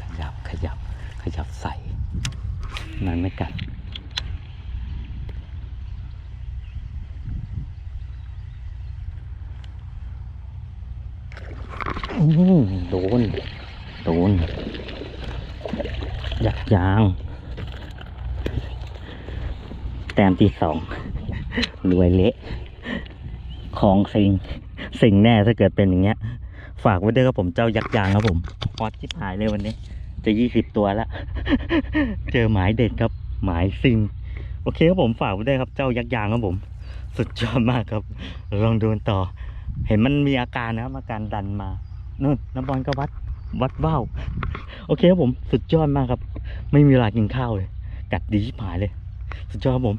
ขยับขยับ ขยับใส่ มันไม่กัดโดน โดน ยักยาง แต้มที่สองรวยเละ ของสิง สิงแน่ถ้าเกิดเป็นอย่างเงี้ย ฝากไว้ด้วยครับผมเจ้ายักษ์ยางครับผมฮอตชิบหายเลยวันนี้ จะยี่สิบตัวแล้วเจอหมายเด็ดครับ หมายซิง โอเคครับผมฝากไว้ด้วยครับเจ้ายักษ์ยางครับผม สุดยอดมากครับ ลองดูต่อ เห็นมันมีอาการนะครับอาการดันมานู่นน้ำบอลก็วัดวัดว่าวโอเคครับผมสุดยอดมากครับ ไม่มีเวลากินข้าวเลย กัดดีชิบหายเลย สุดยอดครับผม